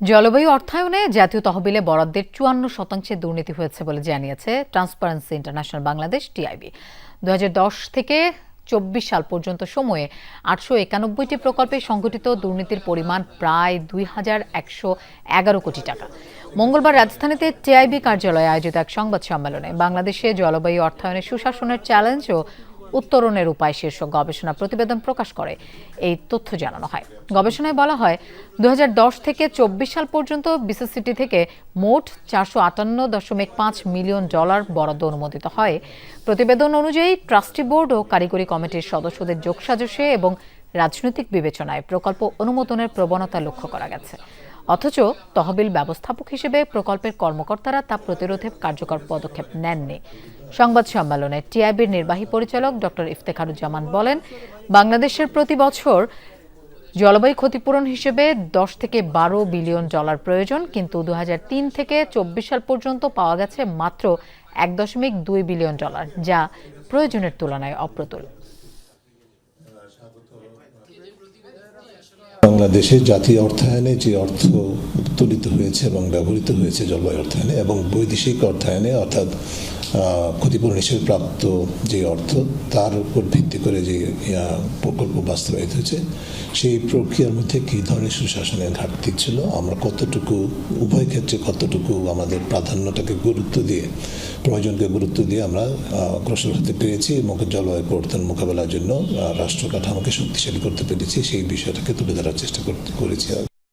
জলবায়ু অর্থায়নে জাতীয় তহবিলে বরাদ্দের চুয়ান্ন শতাংশে দুর্নীতি হয়েছে বলে জানিয়েছে ট্রান্সপারেন্সি ইন্টারন্যাশনাল বাংলাদেশ, টিআইবি। দু হাজার দশ থেকে চব্বিশ সাল পর্যন্ত সময়ে আটশো একানব্বইটি প্রকল্পে সংঘটিত দুর্নীতির পরিমাণ প্রায় দুই হাজার একশো এগারো কোটি টাকা। মঙ্গলবার রাজধানীতে টিআইবি কার্যালয়ে আয়োজিত এক সংবাদ সম্মেলনে বাংলাদেশে জলবায়ু অর্থায়নে সুশাসনের চ্যালেঞ্জ ও উত্তরণের উপায় শীর্ষক গবেষণা প্রতিবেদন প্রকাশ করে। এই তথ্য জানানো হয়। গবেষণায় বলা হয় দু হাজার দশ থেকে চব্বিশ সাল পর্যন্ত বিসিসিটি থেকে মোট চারশো আটান্ন দশমিক পাঁচ মিলিয়ন ডলার বরাদ্দ অনুমোদিত হয়। প্রতিবেদন অনুযায়ী ট্রাস্টি বোর্ড ও কারিগরি কমিটির সদস্যদের যোগসাজশে এবং রাজনৈতিক বিবেচনায় প্রকল্প অনুমোদনের প্রবণতা লক্ষ্য করা গেছে। অথচ তহবিল ব্যবস্থাপক হিসেবে প্রকল্পের কর্মকর্তারা তা প্রতিরোধে কার্যকর পদক্ষেপ নেননি। সংবাদ সম্মেলনে টিআইবির নির্বাহী পরিচালক ডক্টর ইফতেখারুজ্জামান বলেন, বাংলাদেশের প্রতি বছর জলবায়ু ক্ষতিপূরণ হিসেবে দশ থেকে বারো বিলিয়ন ডলার প্রয়োজন, কিন্তু দু হাজার তিন থেকে চব্বিশ সাল পর্যন্ত পাওয়া গেছে মাত্র এক দশমিক দুই বিলিয়ন ডলার, যা প্রয়োজনের তুলনায় অপ্রতুল। বাংলাদেশের জাতীয় অর্থায়নে যে অর্থ উত্তোলিত হয়েছে এবং ব্যবহৃত হয়েছে জলবায়ু অর্থায়নে এবং বৈদেশিক অর্থায়নে, অর্থাৎ ক্ষতিপূরণ হিসেবে প্রাপ্ত যে অর্থ, তার উপর ভিত্তি করে যে প্রকল্প বাস্তবায়িত হয়েছে, সেই প্রক্রিয়ার মধ্যে কী ধরনের সুশাসনের ঘাটতি ছিল, আমরা কতটুকু, উভয় ক্ষেত্রে কতটুকু আমাদের প্রাধান্যটাকে গুরুত্ব দিয়ে, প্রয়োজনকে গুরুত্ব দিয়ে আমরা অগ্রসর হতে পেরেছি এবং জলবায়ু পরিবর্তন মোকাবেলার জন্য রাষ্ট্র কাঠামোকে শক্তিশালী করতে পেরেছি, সেই বিষয়টাকে তুলে ধরার চেষ্টা করতে করেছি